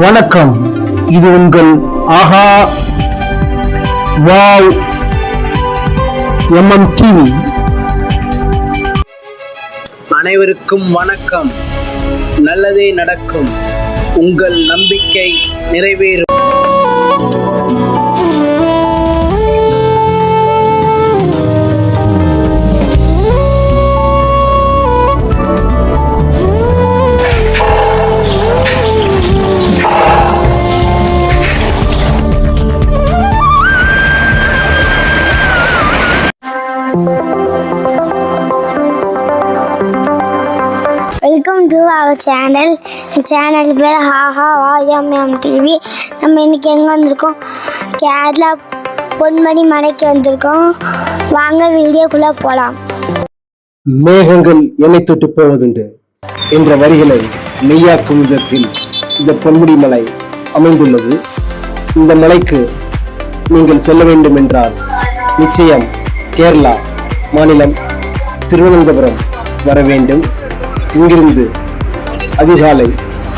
வணக்கம். இது உங்கள் ஆஹா வாவ் எம்எம் டிவி அனைவருக்கும் வணக்கம். நல்லதே நடக்கும். உங்கள் நம்பிக்கை நிறைவேறும். சேனல் சேனல் பேர் ஹாஹா வாஎம்எம் டிவி நம்ம இன்னைக்கு எங்கே வந்திருக்கோம்? கேரளா பொன்மணி மலைக்கு வந்திருக்கோம். வாங்க வீடியோக்குள்ளே போகலாம் மேகங்கள் என்னை தொட்டு போவதுண்டு என்ற வரிகளை மெய்யாக்கும் விதத்தில் இந்த பொன்முடி மலை அமைந்துள்ளது. இந்த மலைக்கு நீங்கள் செல்ல வேண்டும் என்றால் நிச்சயம் கேரளா மாநிலம் திருவனந்தபுரம் வர வேண்டும். இங்கிருந்து அதிகாலை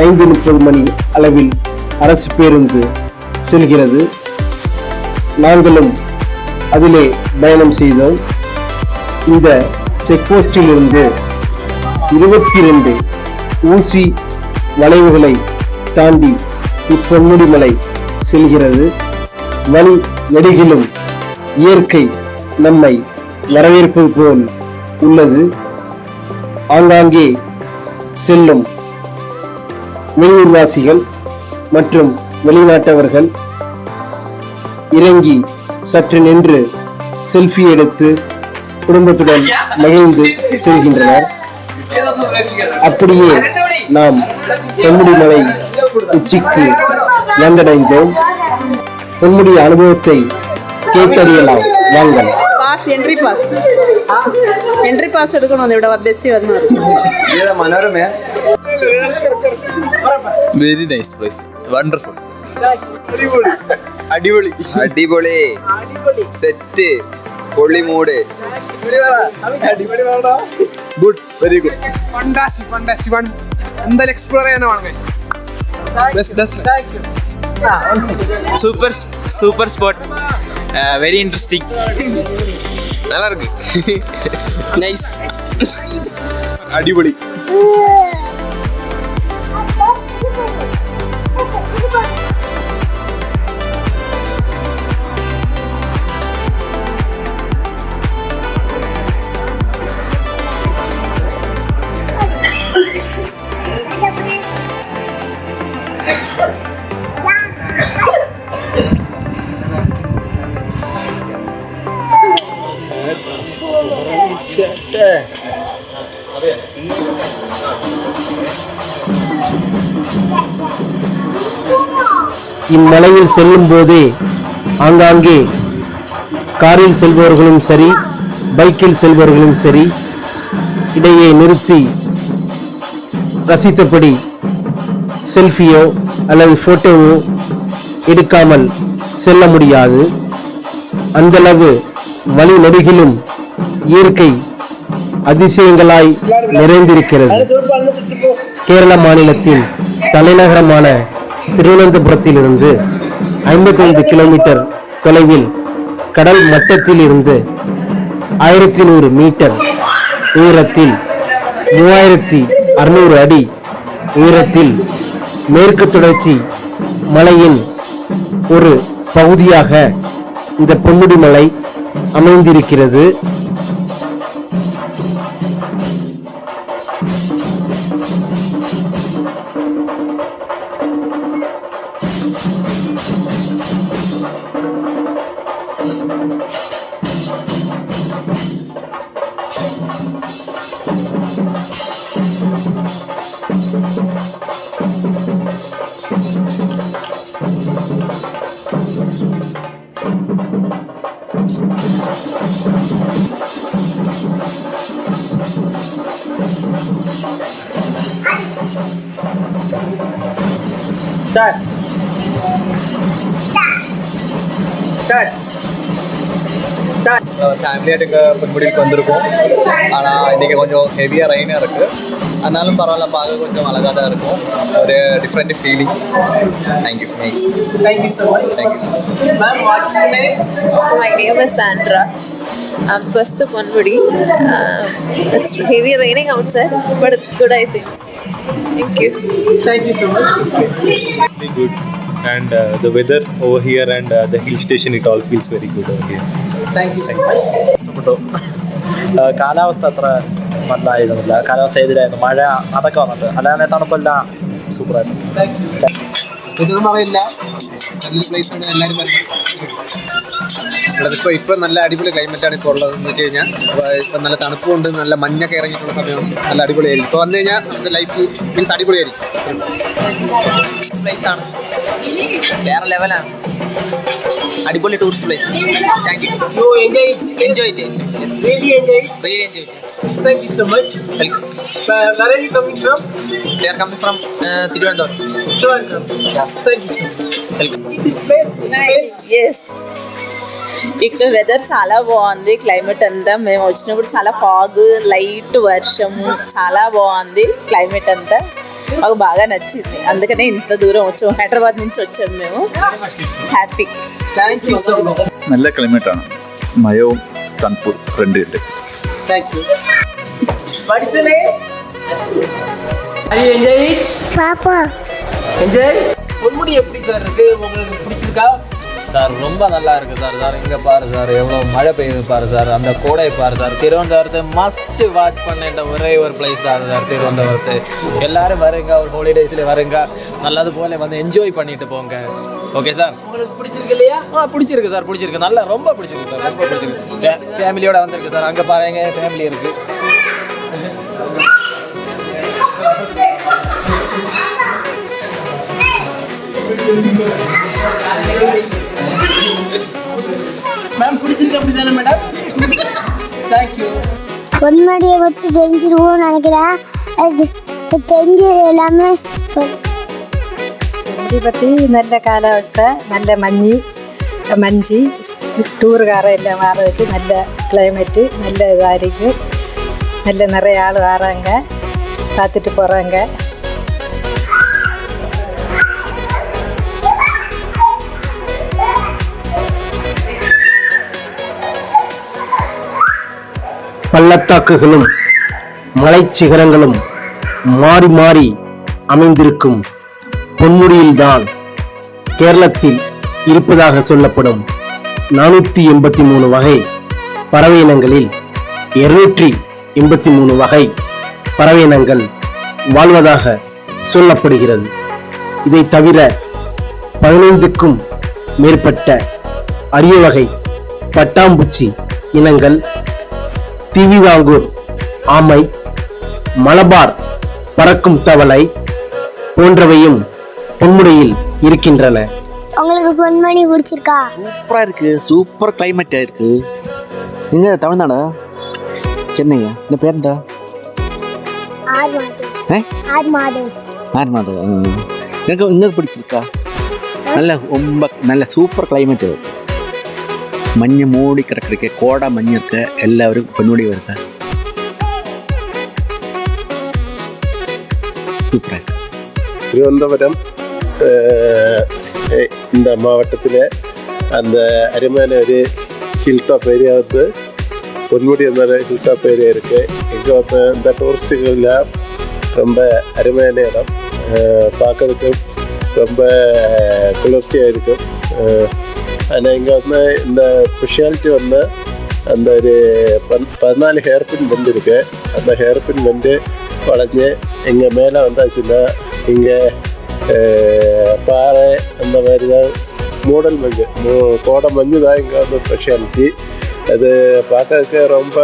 ஐந்து முப்பது மணி அளவில் அரசு பேருந்து செல்கிறது. நாங்களும் அதிலே பயணம் செய்தோம். இந்த செக் போஸ்டிலிருந்து இருபத்தி ரெண்டு ஊசி வளைவுகளை தாண்டி இப்பொன்முடிமலை செல்கிறது. வழி நெடுகிலும் இயற்கை நம்மை வரவேற்பது போல் உள்ளது. ஆங்காங்கே செல்லும் வெளியூர்வாசிகள் மற்றும் வெளிநாட்டவர்கள் இறங்கி சற்று நின்று செல்ஃபி எடுத்து குடும்பத்துடன் மகிழ்ந்து செல்கின்றனர் அப்படியே நாம் பொன்முடி மலை உச்சிக்கு வந்தடைந்தோம் பொன்முடி அனுபவத்தை கேட்டறியலாம் வாங்கள் pass entry pass entry pass എടുക്കണമെന്ന് ഇവിടെ ബസ്സിൽ വന്നു Manorama very nice place wonderful അടിപൊളി അടിപൊളി സെറ്റ് പൊള്ളി mood good very good fantastic fantastic one എന്തായാലും എക്സ്പ്ലോർ ചെയ്യാനാണ് guys best best super super spot very interesting நல்லா இருக்கு നൈസ് അടിപൊളി இம்மலையில் செல்லும் போதே ஆங்காங்கே காரில் செல்பவர்களும் சரி பைக்கில் செல்பவர்களும் சரி இடையே நிறுத்தி ரசித்தபடி செல்ஃபியோ அல்லது ஃபோட்டோவோ எடுக்காமல் செல்ல முடியாது. அந்தளவு வழி நெடுகிலும் இயற்கை அதிசயங்களாய் நிறைந்திருக்கிறது. கேரள மாநிலத்தின் தலைநகரமான திருவனந்தபுரத்திலிருந்து 55 கிலோமீட்டர் தொலைவில் கடல் மட்டத்தில் இருந்து ஆயிரத்தி நூறு மீட்டர் உயரத்தில் மூவாயிரத்தி அறுநூறு அடி உயரத்தில் மேற்கு தொடர்ச்சி மலையின் ஒரு பகுதியாக இந்த பொன்முடி மலை அமைந்திருக்கிறது. ஃபேமிலியாட்டுக்கு பொன்முடிக்கு வந்திருக்கோம் ஆனால் இன்றைக்கி கொஞ்சம் ஹெவியாக ரெயினாக இருக்குது ஆனாலும் பரவாயில்ல பார்க்க கொஞ்சம் அழகாக தான் இருக்கும் ஒரு different feeling thank you nice Thank you so much. Ma'am, what's your name? My name is Sandra. I'm first to Ponvudi. Um, it's heavy raining outside, but it's good, I seems. Thank you. Thank you so much. very good and uh, the weather over here and uh, the hill station it all feels very good over here Thank you so much. ഇഷ്ടപ്പെട്ടു ആ, കാലാവസ്ഥ അത്ര നല്ലതായിരുന്നില്ല കാലാവസ്ഥ എതിരായിരുന്നു മഴ അതൊക്കെ വന്നിട്ട് അല്ലാതെ തണുപ്പല്ല സൂപ്പറായിരുന്നു ഇതൊന്നും അറിയില്ല നല്ലൊരു പ്ലേസ് ആണ് എല്ലാവരും പറയുന്നത് ഇപ്പോൾ ഇപ്പം നല്ല അടിപൊളി ക്ലൈമറ്റാണ് ഇപ്പോൾ ഉള്ളതെന്ന് വെച്ച് കഴിഞ്ഞാൽ ഇപ്പം നല്ല തണുപ്പുണ്ട് നല്ല മഞ്ഞൊക്കെ ഇറങ്ങിയിട്ടുള്ള സമയം നല്ല അടിപൊളിയായിരിക്കും. ഇപ്പോൾ വന്നു കഴിഞ്ഞാൽ നമുക്ക് ലൈഫ് മീൻസ് അടിപൊളിയായിരിക്കും. പ്ലേസ് ആണ്. വേറെ ലെവലാണ് അടിപൊളി tourist place thank you enjoy enjoy it really enjoy Thank you so much. Welcome Uh, where are you coming from? They are coming from Thiruvananthapuram Trivandrum. Thank you so much. Welcome This place, explain. Yes ఇక్కడ weather చాలా బాగుంది climate అంతా మేము వచ్చినప్పుడు చాలా fog light వర్షము చాలా బాగుంది క్లైమేట్ అంతా మాకు బాగా నచ్చింది అందుకనే ఇంత దూరం వచ్చాము హైదరాబాద్ నుంచి వచ్చాము మేము happy Thank you so much. നല്ല ക്ലൈമറ്റാണ് മയവും തണുപ്പും രണ്ടുണ്ട് Thank you. What is your name? Are you enjoy it? பாப்பா Enjoy? பொன்முடி எப்படி சார் இருக்கு? உங்களுக்கு பிடிச்சிருக்கா? சார் ரொம்ப நல்லா இருக்கு சார். சார் இங்கே பாரு சார். எவ்வளோ மழை பெய்யுது பாரு சார். அந்த கோடை பாரு சார். திருவனந்தபுரத்தை மஸ்ட் வாட்ச் பண்ண ஒரே ஒரு பிளேஸ் தான் சார் திருவனந்தபுரத்து. எல்லாரும் வருங்க ஒரு ஹாலிடேஸில் வருங்க. நல்லது போல வந்து என்ஜாய் பண்ணிட்டு போங்க. Okay sir? உங்களுக்கு பிடிச்சிருக்கு இல்லையா? ஆ பிடிச்சிருக்கு சார் பிடிச்சிருக்கு. நல்லா ரொம்ப பிடிச்சிருக்கு சார் ரொம்ப பிடிச்சிருக்கு. ஃபேமிலியோட வந்திருக்கு சார். அங்கே பாருங்க ஃபேமிலி இருக்கு. மேம் பிடிச்சிருக்கு அப்படி தானே மேடம் தேங்க்யூ பொன்மடியை பற்றி தெரிஞ்சிருவோம்னு நினைக்கிறேன். அது தெரிஞ்சு எல்லாமே പറ്റി നല്ല കാലാവസ്ഥ നല്ല മഞ്ഞ് മഞ്ചി ടൂറുകാരെ എല്ലാം വാറതുക്ക് നല്ല கிளைமேட்டு நல்ல இதாக இருக்குது நல்ல நிறைய ஆள் வராங்க பார்த்துட்டு போகிறாங்க பள்ளத்தாக்குகளும் மலைச்சிகரங்களும் மாறி மாறி அமைந்திருக்கும் பொன்முடியில்தான் கேரளத்தில் இருப்பதாக சொல்லப்படும் நானூற்றி எண்பத்தி மூணு வகை பறவை இனங்களில் இருநூற்றி எண்பத்தி மூணு வகை பறவை இனங்கள் வாழ்வதாக சொல்லப்படுகிறது. இதை தவிர பதினைந்துக்கும் மேற்பட்ட அரிய வகை பட்டாம்பூச்சி இனங்கள் தீவிதாங்கூர் ஆமை மலபார் பறக்கும் தவளை போன்றவையும் பொன்முடியில் இருக்கின்றன. உங்களுக்கு பொன்மணி பிடிச்சிருக்கா? சூப்பரா இருக்கு சூப்பர் கிளைமேட் இருக்கு. எங்க தமிழ்நாடா? சென்னையா? இந்த பேர் இந்த ஆர் மாதேஸ் எனக்கு எங்க பிடிச்சிருக்கா? நல்ல ரொம்ப நல்ல சூப்பர் கிளைமேட் இருக்கு. മഞ്ഞ് മൂടി കിടക്കിടക്ക് കോട മഞ്ഞൊക്കെ എല്ലാവരും പൊന്മുടി വരുക സൂപ്പറായിട്ട് திருவனந்தபுரம் அஹ், இந்த மாவட்டத்தில் அந்த அருமையான ஒரு ஹில் டாப் ஏரியா வந்து பொன்முடி அந்த ஹில் டாப் ஏரியா இருக்குது இங்கே வந்து இந்த டூரிஸ்ட்டுகள்லாம் ரொம்ப அருமையான இடம் அஹ், பார்க்கறதுக்கும் ரொம்ப குளிர்ச்சியாக இருக்கும் ஆனால் இங்கே வந்து இந்த ஸ்பெஷாலிட்டி வந்து அந்த ஒரு பன் பதினாலு ஹேர் பின் பெண்ட் இருக்கு அந்த ஹேர் பின் பெண்டு வளைஞ்சு இங்கே மேலே வந்தாச்சுன்னா இங்கே பாறை அந்த மாதிரி தான் மூடல் மஞ்சு மூ- கோடை மஞ்சு தான் இங்கே வந்து ஸ்பெஷாலிட்டி அது பார்க்கறதுக்கு ரொம்ப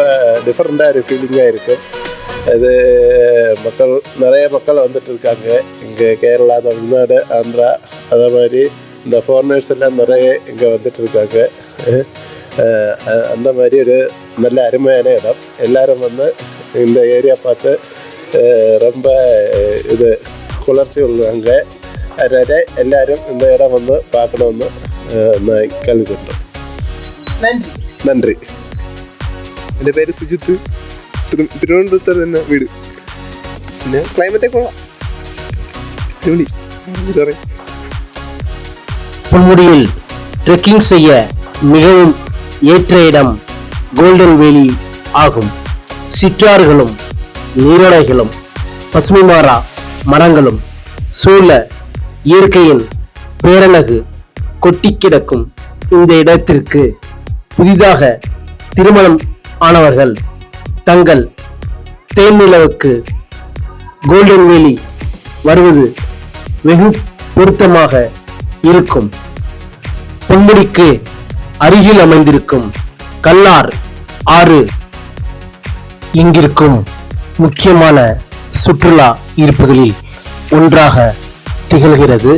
டிஃப்ரெண்ட்டாக ஒரு ஃபீலிங்காக இருக்கும் அது மக்கள் நிறைய மக்கள் வந்துட்டு இருக்காங்க இங்கே கேரளா தமிழ்நாடு ஆந்திரா அதே மாதிரி இந்த ஃபாரினர்ஸ் எல்லாம் நிறைய இங்கே வந்துட்டு இருக்காங்க அஹ் அஹ் அந்த மாதிரி ஒரு நல்ல அருமையான இடம் எல்லாரும் வந்து இந்த ஏரியா பார்த்து அஹ் ரொம்ப அஹ் இது குளிர்ச்சி உள்ளாங்க அதனால எல்லாரும் இந்த இடம் வந்து பார்க்கணும்னு அஹ் நான் கேள்விப்பட்டேன் நன்றி நன்றி എൻ്റെ പേര് സുജിത്ത് തിരു തിരുവനന്തപുരത്ത് തന്നെ വീട് പിന്നെ ക്ലൈമറ്റ് കൊള്ളാം അടിപൊളി എന്ത് പറയാ பொன்முடியில் ட்ரெக்கிங் செய்ய மிகவும் ஏற்ற இடம் கோல்டன் வேலி ஆகும். சிற்றாறுகளும் நீரோடைகளும் பசுமைமாறா மரங்களும் சூழ இயற்கையின் பேரழகு கொட்டி கிடக்கும் இந்த இடத்திற்கு புதிதாக திருமணம் ஆனவர்கள் தங்கள் தேன்நிலவுக்கு கோல்டன் வேலி வருவது வெகு பொருத்தமாக இருக்கும். பொன்முடிக்கு அருகில் அமைந்திருக்கும் கல்லார் ஆறு இங்கிருக்கும் முக்கியமான சுற்றுலா ஈர்ப்புகளில் ஒன்றாக திகழ்கிறது.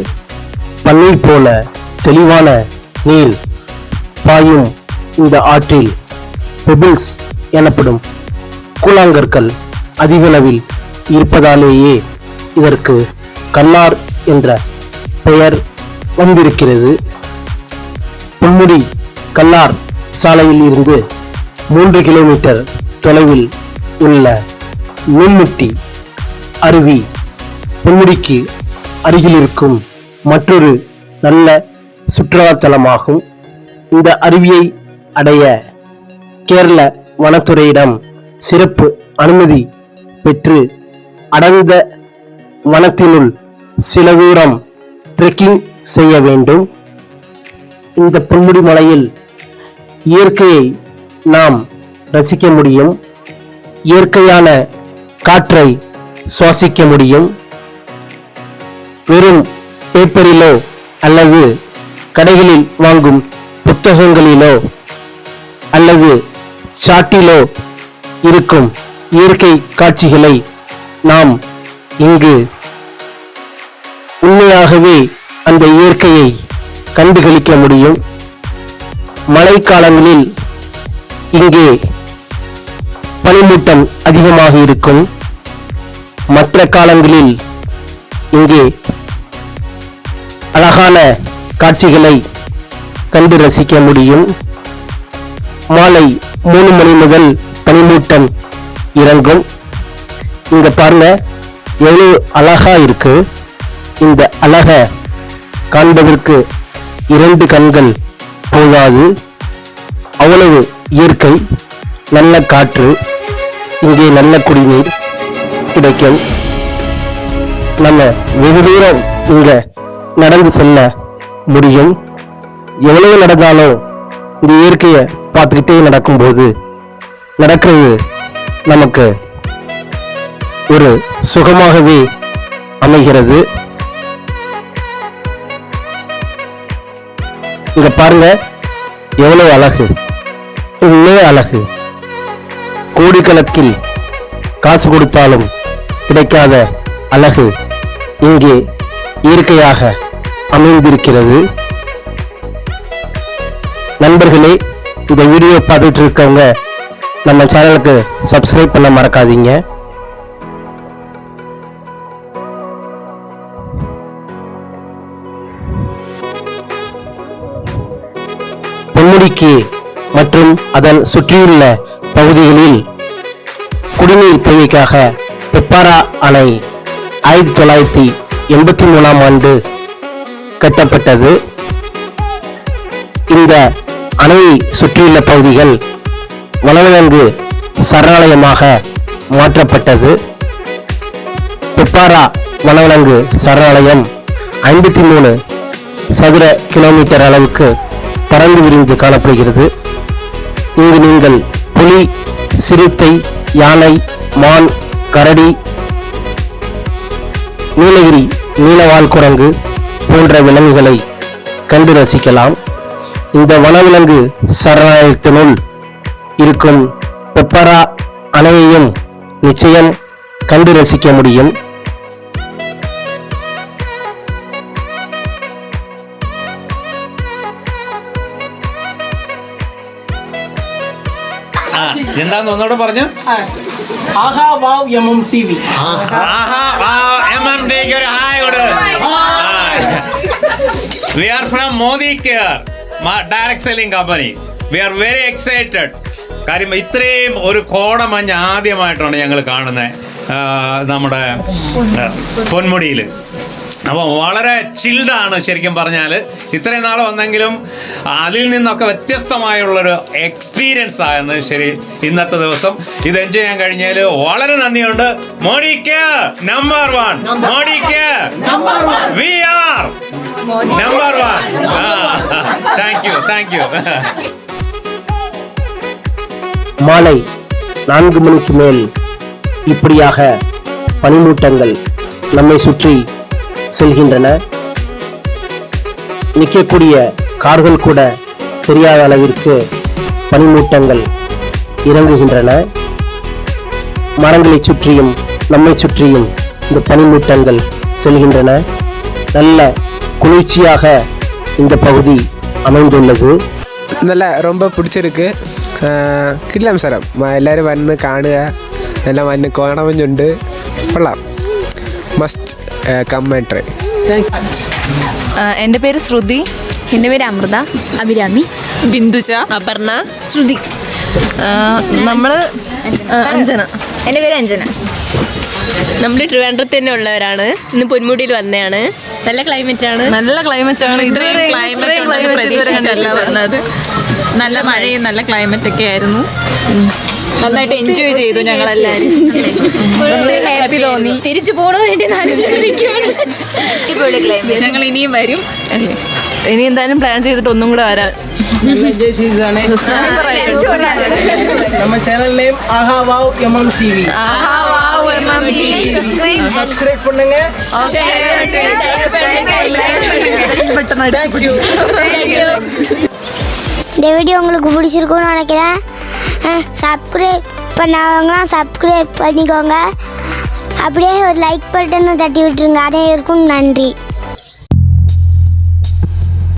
பண்ணை போல தெளிவான நீர் பாயும் இந்த ஆற்றில் பெபிள்ஸ் எனப்படும் கூழாங்கற்கள் அதிகளவில் இருப்பதாலேயே இதற்கு கல்லார் என்ற பெயர் வந்திருக்கிறது. பொன்முடி கல்லார் சாலையில் இருந்து மூன்று கிலோமீட்டர் தொலைவில் உள்ள மீன்முட்டி அருவி பொன்முடிக்கு அருகில் இருக்கும் மற்றொரு நல்ல சுற்றுலாத்தலமாகும். இந்த அருவியை அடைய கேரள வனத்துறையிடம் சிறப்பு அனுமதி பெற்று அடர்ந்த வனத்தினுள் சில தூரம் ட்ரெக்கிங் செய்ய வேண்டும். இந்த பொன்முடி மலையில் இயற்கையை நாம் ரசிக்க முடியும். இயற்கையான காற்றை சுவாசிக்க முடியும். வெறும் பேப்பரிலோ அல்லது கடைகளில் வாங்கும் புத்தகங்களிலோ அல்லது சாட்டிலோ இருக்கும் இயற்கை காட்சிகளை நாம் இங்கு உண்மையாகவே அந்த இயற்கையை கண்டுகளிக்க முடியும். மழைக்காலங்களில் இங்கே பனிமூட்டம் அதிகமாக இருக்கும். மற்ற காலங்களில் இங்கே அழகான காட்சிகளை கண்டு ரசிக்க முடியும். மாலை மூணு மணி முதல் பனிமூட்டம் இறங்கும். இங்கே பாருங்க எவ்வளவு அழகா இருக்கு. இந்த அழக காண்பதற்கு இரண்டு கண்கள் போதாது. அவ்வளவு இயற்கை நல்ல காற்று இங்கே நல்ல குடிநீர் கிடைக்கும். நம்ம வெகு தூரம் இங்க நடந்து செல்ல முடியும். எவ்வளவு நடந்தாலும் இந்த இயற்கையை பார்த்துக்கிட்டே நடக்கும்போது நடக்கிறது நமக்கு ஒரு சுகமாகவே அமைகிறது. இங்க பாருங்க எவ்வளவு அழகு. உள்ளே அழகு. கோடிக்கணக்கில் காசு கொடுத்தாலும் கிடைக்காத அழகு இங்கே இயற்கையாக அமைந்திருக்கிறது. நண்பர்களே இந்த வீடியோ பார்த்துட்டு இருக்கவங்க நம்ம சேனலுக்கு சப்ஸ்கிரைப் பண்ண மறக்காதீங்க. பொன்முடிக்கு மற்றும் அதன் சுற்றியுள்ள பகுதிகளில் குடிநீர் தேவைக்காக பெப்பாரா அணை ஆயிரத்தி தொள்ளாயிரத்தி எண்பத்தி மூணாம் ஆண்டு கட்டப்பட்டது. இந்த அணையை சுற்றியுள்ள பகுதிகள் வனவிலங்கு சரணாலயமாக மாற்றப்பட்டது. பெப்பாரா வனவிலங்கு சரணாலயம் ஐம்பத்தி மூணு சதுர கிலோமீட்டர் அளவுக்கு பறந்து விரிந்து காணப்படுகிறது. இங்கு நீங்கள் புலி சிறுத்தை யானை மான் கரடி நீலகிரி நீலவால் குரங்கு போன்ற விலங்குகளை கண்டு ரசிக்கலாம். இந்த வனவிலங்கு சரணாலயத்தினுள் இருக்கும் பெப்பரா அணையையும் நிச்சயம் கண்டு ரசிக்க முடியும். എന്താന്ന് ഒന്നുകൂടെ പറഞ്ഞു? Aha wow M M T V. We are from Modi care direct selling company we are very excited കാര്യം ഇത്രയും ഒരു കോടമഞ്ഞ് ആദ്യമായിട്ടാണ് ഞങ്ങൾ കാണുന്നത് നമ്മുടെ പൊന്മുടിയിൽ അപ്പോൾ വളരെ ചിൽഡാണ് ശരിക്കും പറഞ്ഞാൽ ഇത്രയും നാൾ വന്നെങ്കിലും അതിൽ നിന്നൊക്കെ വ്യത്യസ്തമായുള്ളൊരു എക്സ്പീരിയൻസ് ആയിരുന്നു ശരി ഇന്നത്തെ ദിവസം ഇത് എൻജോയ് ചെയ്യാൻ കഴിഞ്ഞാൽ വളരെ നന്ദിയുണ്ട് മോഡിക്ക് number one മോഡിക്ക് we are number one thank you thank you மாலை நான்கு மணிக்கு மேல் இப்படியாக பனிமூட்டங்கள் நம்மை சுற்றி செல்கின்றன. நிற்கக்கூடிய கார்கள் கூட தெரியாத அளவிற்கு பனிமூட்டங்கள் இறங்குகின்றன. மரங்களை சுற்றியும் நம்மை சுற்றியும் இந்த பனிமூட்டங்கள் செல்கின்றன. நல்ல குளிர்ச்சியாக இந்த பகுதி அமைந்துள்ளது. നല്ല ரொம்ப பிடிச்சிருக்கு. കിടിലം സ്ഥലം എല്ലാവരും വന്ന് കാണുക എല്ലാം വന്ന് കാണുന്നുണ്ട് കൊള്ളാം മസ്റ്റ് കം ആൻഡ് ട്രൈ എന്റെ പേര് ശ്രുതി. എന്റെ പേര് അമൃത. അഭിരാമി. ബിന്ദുജ. അപർണ. ശ്രുതി. നമ്മൾ അഞ്ജന. എന്റെ പേര് അഞ്ജന. നമ്മൾ ട്രിവാൻഡ്രത്ത് തന്നെ ഉള്ളവരാണ് ഇന്ന് പൊന്മുടിയിൽ വന്നതാണ് നല്ല ക്ലൈമറ്റ് ആണ്. നല്ല ക്ലൈമറ്റ് ആണ്. ഇതുവരെ പ്രതീക്ഷിച്ചല്ല. വന്നത്. നല്ല മഴയും നല്ല ക്ലൈമറ്റ് ഒക്കെ ആയിരുന്നു. നന്നായിട്ട് എൻജോയ് ചെയ്തു ഞങ്ങൾ എല്ലാവരും ഹാപ്പി തോന്നി തിരിച്ചു പോകണ വേണ്ടി ആലോചിച്ചിരിക്കുകയാണ് അടിപൊളി ക്ലൈമറ്റ് ഞങ്ങൾ ഇനിയും വരും അല്ലേ ഇനി എന്തായാലും പ്ലാൻ ചെയ്തിട്ട് ഒന്നും കൂടെ വരാൻ நம்ம channel name aha wow MM TV subscribe பண்ணுங்க தேங்க்யூ இந்த வீடியோ உங்களுக்கு பிடிச்சிருக்கும்னு நினைக்கிறேன். சப்ஸ்கிரைப் பண்ணாதவங்களாம் சப்ஸ்கிரைப் பண்ணிக்கோங்க. அப்படியே ஒரு லைக் பட்டனை தட்டி விட்டுருங்க. அனைவருக்கும் நன்றி.